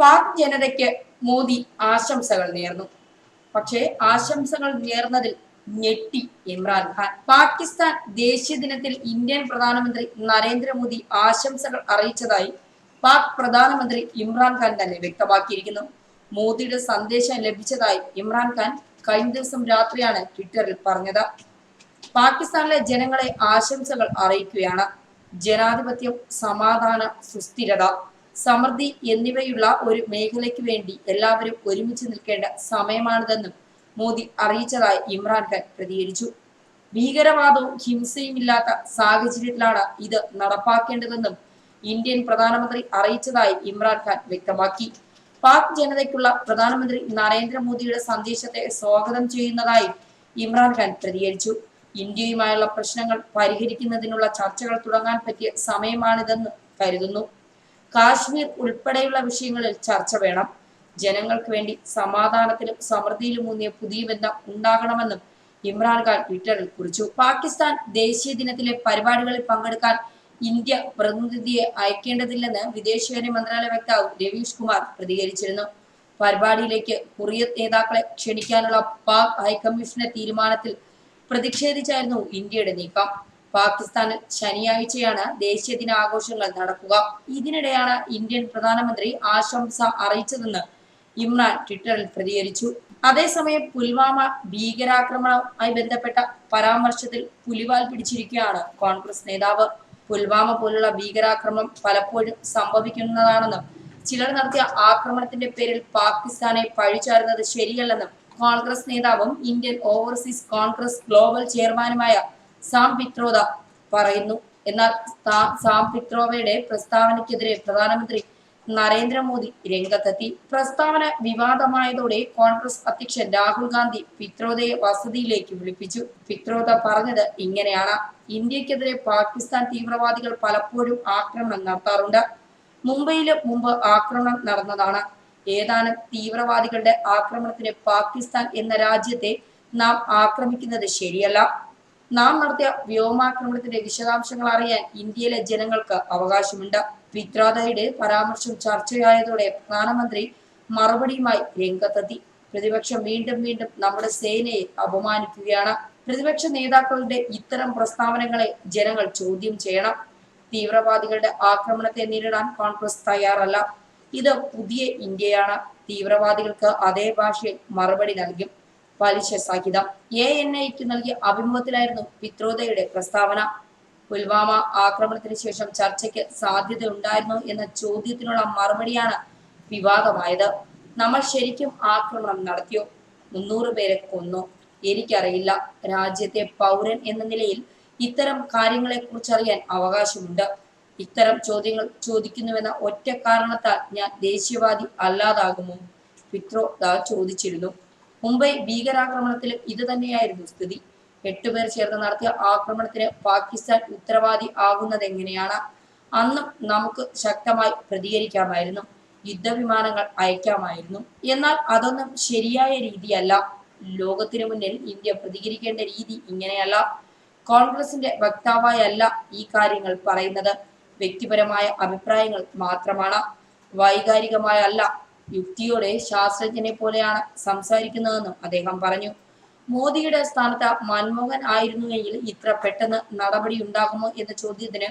പാക് ജനതയ്ക്ക് മോദി ആശംസകൾ നേർന്നു. പക്ഷേ ആശംസകൾ നേർന്നതിൽ ഞെട്ടി ഇമ്രാൻഖാൻ പാകിസ്ഥാൻ ദേശീയ ദിനത്തിൽ ഇന്ത്യൻ പ്രധാനമന്ത്രി നരേന്ദ്രമോദി ആശംസകൾ അറിയിച്ചതായി പാക് പ്രധാനമന്ത്രി ഇമ്രാൻഖാൻ തന്നെ വ്യക്തമാക്കിയിരിക്കുന്നു. മോദിയുടെ സന്ദേശം ലഭിച്ചതായി ഇമ്രാൻഖാൻ കഴിഞ്ഞ ദിവസം രാത്രിയാണ് ട്വിറ്ററിൽ പറഞ്ഞത്. പാകിസ്ഥാനിലെ ജനങ്ങളെ ആശംസകൾ അറിയിക്കുകയാണ്. ജനാധിപത്യം സമാധാന സുസ്ഥിരത സമൃദ്ധി എന്നിവയുള്ള ഒരു മേഖലയ്ക്ക് വേണ്ടി എല്ലാവരും ഒരുമിച്ച് നിൽക്കേണ്ട സമയമാണിതെന്നും മോദി അറിയിച്ചതായി ഇമ്രാൻഖാൻ പ്രതികരിച്ചു. ഭീകരവാദവും ഹിംസയും ഇല്ലാത്ത സാഹചര്യത്തിലാണ് ഇത് നടപ്പാക്കേണ്ടതെന്നും ഇന്ത്യൻ പ്രധാനമന്ത്രി അറിയിച്ചതായി ഇമ്രാൻഖാൻ വ്യക്തമാക്കി. പാക് ജനതയ്ക്കുള്ള പ്രധാനമന്ത്രി നരേന്ദ്രമോദിയുടെ സന്ദേശത്തെ സ്വാഗതം ചെയ്യുന്നതായി ഇമ്രാൻഖാൻ പ്രതികരിച്ചു. ഇന്ത്യയുമായുള്ള പ്രശ്നങ്ങൾ പരിഹരിക്കുന്നതിനുള്ള ചർച്ചകൾ തുടങ്ങാൻ പറ്റിയ സമയമാണിതെന്ന് കരുതുന്നു. കാശ്മീർ ഉൾപ്പെടെയുള്ള വിഷയങ്ങളിൽ ചർച്ച വേണം. ജനങ്ങൾക്ക് വേണ്ടി സമാധാനത്തിലും സമൃദ്ധിയിലും മുന്നിയ പുതിയ ബന്ധം ഉണ്ടാകണമെന്നും ഇമ്രാൻഖാൻ ട്വിറ്ററിൽ കുറിച്ചു. പാകിസ്ഥാൻ ദേശീയ ദിനത്തിലെ പരിപാടികളിൽ പങ്കെടുക്കാൻ ഇന്ത്യ പ്രതിനിധിയെ അയക്കേണ്ടതില്ലെന്ന് വിദേശകാര്യ മന്ത്രാലയ വക്താവ് രവീഷ് കുമാർ പ്രതികരിച്ചിരുന്നു. പരിപാടിയിലേക്ക് ഹുറിയത്ത് നേതാക്കളെ ക്ഷണിക്കാനുള്ള പാക് ഹൈക്കമ്മീഷന്റെ തീരുമാനത്തിൽ പ്രതിഷേധിച്ചായിരുന്നു ഇന്ത്യയുടെ നീക്കം. പാകിസ്ഥാനിൽ ശനിയാഴ്ചയാണ് ദേശീയ ദിനാഘോഷങ്ങൾ നടക്കുക. ഇതിനിടെയാണ് ഇന്ത്യൻ പ്രധാനമന്ത്രി ആശംസ അറിയിച്ചതെന്ന് ഇമ്രാൻ ട്വിറ്ററിൽ പ്രതികരിച്ചു. അതേസമയം പുൽവാമ ഭീകരാക്രമണവുമായി ബന്ധപ്പെട്ട പരാമർശത്തിൽ പുലിവാൽ പിടിച്ചിരിക്കുകയാണ് കോൺഗ്രസ് നേതാവ്. പുൽവാമ പോലുള്ള ഭീകരാക്രമണം പലപ്പോഴും സംഭവിക്കുന്നതാണെന്നും ചിലർ നടത്തിയ ആക്രമണത്തിന്റെ പേരിൽ പാകിസ്ഥാനെ പഴിച്ചാരുന്നത് ശരിയല്ലെന്നും കോൺഗ്രസ് നേതാവും ഇന്ത്യൻ ഓവർസീസ് കോൺഗ്രസ് ഗ്ലോബൽ ചെയർമാനുമായ സാം പിത്രോദ പറയുന്നു. എന്നാൽ സാം പിത്രോവയുടെ പ്രസ്താവനയ്ക്കെതിരെ പ്രധാനമന്ത്രി നരേന്ദ്രമോദി രംഗത്തെത്തി. പ്രസ്താവന വിവാദമായതോടെ കോൺഗ്രസ് അധ്യക്ഷൻ രാഹുൽ ഗാന്ധി പിത്രോദയെ വസതിയിലേക്ക് വിളിപ്പിച്ചു. പിത്രോദ പറഞ്ഞത് ഇങ്ങനെയാണ്. ഇന്ത്യക്കെതിരെ പാകിസ്ഥാൻ തീവ്രവാദികൾ പലപ്പോഴും ആക്രമണം നടത്താറുണ്ട്. മുംബൈയിൽ മുമ്പ് ആക്രമണം നടന്നതാണ്. ഏതാനും തീവ്രവാദികളുടെ ആക്രമണത്തിന് പാകിസ്ഥാൻ എന്ന രാജ്യത്തെ നാം ആക്രമിക്കുന്നത് ശരിയല്ല. നാം നടത്തിയ വ്യോമാക്രമണത്തിന്റെ വിശദാംശങ്ങൾ അറിയാൻ ഇന്ത്യയിലെ ജനങ്ങൾക്ക് അവകാശമുണ്ട്. പിത്രാദയുടെ പരാമർശം ചർച്ചയായതോടെ പ്രധാനമന്ത്രി മറുപടിയുമായി രംഗത്തെത്തി. പ്രതിപക്ഷം വീണ്ടും വീണ്ടും നമ്മുടെ സേനയെ അപമാനിക്കുകയാണ്. പ്രതിപക്ഷ നേതാക്കളുടെ ഇത്തരം പ്രസ്താവനകളെ ജനങ്ങൾ ചോദ്യം ചെയ്യണം. തീവ്രവാദികളുടെ ആക്രമണത്തെ നേരിടാൻ കോൺഗ്രസ് തയ്യാറല്ല. ഇത് പുതിയ ഇന്ത്യയാണ്. തീവ്രവാദികൾക്ക് അതേ ഭാഷയിൽ മറുപടി നൽകും. പലിശ സാഹിത എ എൻ ഐക്ക് നൽകിയ അഭിമുഖത്തിലായിരുന്നു പിത്രോദയുടെ പ്രസ്താവന. പുൽവാമ ആക്രമണത്തിന് ശേഷം ചർച്ചയ്ക്ക് സാധ്യത ഉണ്ടായിരുന്നു എന്ന ചോദ്യത്തിനുള്ള മറുപടിയാണ് വിവാദമായത്. നമ്മൾ ശരിക്കും ആക്രമണം നടത്തിയോ? മുന്നൂറ് പേരെ കൊന്നു? എനിക്കറിയില്ല. രാജ്യത്തെ പൗരൻ എന്ന നിലയിൽ ഇത്തരം കാര്യങ്ങളെ കുറിച്ചറിയാൻ അവകാശമുണ്ട്. ഇത്തരം ചോദ്യങ്ങൾ ചോദിക്കുന്നുവെന്ന ഒറ്റ കാരണത്താൽ ഞാൻ ദേശീയവാദി അല്ലാതാകുമോ? പിത്രോ ദാ ചോദിച്ചിരുന്നു. മുംബൈ ഭീകരാക്രമണത്തിലും ഇത് തന്നെയായിരുന്നു സ്ഥിതി. എട്ടുപേർ ചേർന്ന് നടത്തിയ ആക്രമണത്തിന് പാകിസ്ഥാൻ ഉത്തരവാദി ആകുന്നത് എങ്ങനെയാണ്? അന്നും നമുക്ക് ശക്തമായി പ്രതികരിക്കാമായിരുന്നു. യുദ്ധവിമാനങ്ങൾ അയക്കാമായിരുന്നു. എന്നാൽ അതൊന്നും ശരിയായ രീതിയല്ല. ലോകത്തിനു മുന്നിൽ ഇന്ത്യ പ്രതികരിക്കേണ്ട രീതി ഇങ്ങനെയല്ല. കോൺഗ്രസിന്റെ വക്താവായല്ല ഈ കാര്യങ്ങൾ പറയുന്നത്. വ്യക്തിപരമായ അഭിപ്രായങ്ങൾ മാത്രമാണ്. വൈകാരികമായല്ല യുക്തിയോടെ ശാസ്ത്രജ്ഞനെ പോലെയാണ് സംസാരിക്കുന്നതെന്നും അദ്ദേഹം പറഞ്ഞു. മോദിയുടെ സ്ഥാനത്ത് മൻമോഹൻ ആയിരുന്നുവെങ്കിൽ ഇത്ര പെട്ടെന്ന് നടപടി ഉണ്ടാകുമോ എന്ന ചോദ്യത്തിന്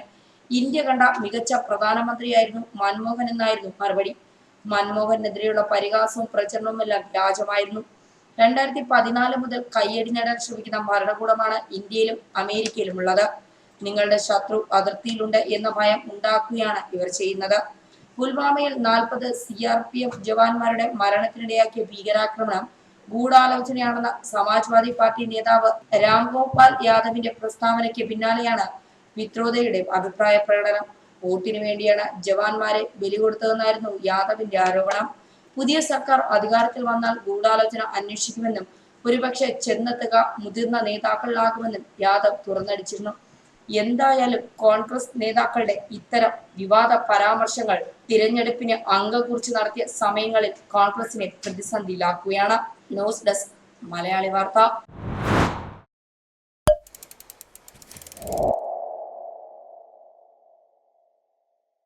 ഇന്ത്യ കണ്ട മികച്ച പ്രധാനമന്ത്രിയായിരുന്നു മൻമോഹൻ എന്നായിരുന്നു മറുപടി. മൻമോഹനെതിരെയുള്ള പരിഹാസവും പ്രചരണവും എല്ലാം വ്യാജമായിരുന്നു. രണ്ടായിരത്തി പതിനാല് മുതൽ കയ്യടി നേടാൻ ശ്രമിക്കുന്ന ഭരണകൂടമാണ് ഇന്ത്യയിലും അമേരിക്കയിലും ഉള്ളത് നിങ്ങളുടെ ശത്രു അതിർത്തിയിലുണ്ട് എന്ന ഭയം ഉണ്ടാക്കുകയാണ് ഇവർ ചെയ്യുന്നത്. പുൽവാമയിൽ നാൽപ്പത് സി ആർ പി എഫ് ജവാന്മാരുടെ മരണത്തിനിടയാക്കിയ ഭീകരാക്രമണം ഗൂഢാലോചനയാണെന്ന സമാജ്വാദി പാർട്ടി നേതാവ് രാംഗോപാൽ യാദവിന്റെ പ്രസ്താവനയ്ക്ക് പിന്നാലെയാണ് മിത്രോദയുടെ അഭിപ്രായ പ്രകടനം. വോട്ടിനു വേണ്ടിയാണ് ജവാന്മാരെ ബലി കൊടുത്തതെന്നായിരുന്നു യാദവിന്റെ ആരോപണം. പുതിയ സർക്കാർ അധികാരത്തിൽ വന്നാൽ ഗൂഢാലോചന അന്വേഷിക്കുമെന്നും ഒരുപക്ഷെ ചെന്നെത്തുക മുതിർന്ന നേതാക്കളിലാകുമെന്നും യാദവ് തുറന്നടിച്ചിരുന്നു. എന്തായാലും കോൺഗ്രസ് നേതാക്കളുടെ ഇത്തരം വിവാദ പരാമർശങ്ങൾ തിരഞ്ഞെടുപ്പിന് അംഗക്കുറിച്ച് നടത്തിയ സമയങ്ങളിൽ കോൺഗ്രസിനെ പ്രതിസന്ധിയിലാക്കുകയാണ്. ന്യൂസ് ഡെസ്ക് മലയാളി വാർത്ത.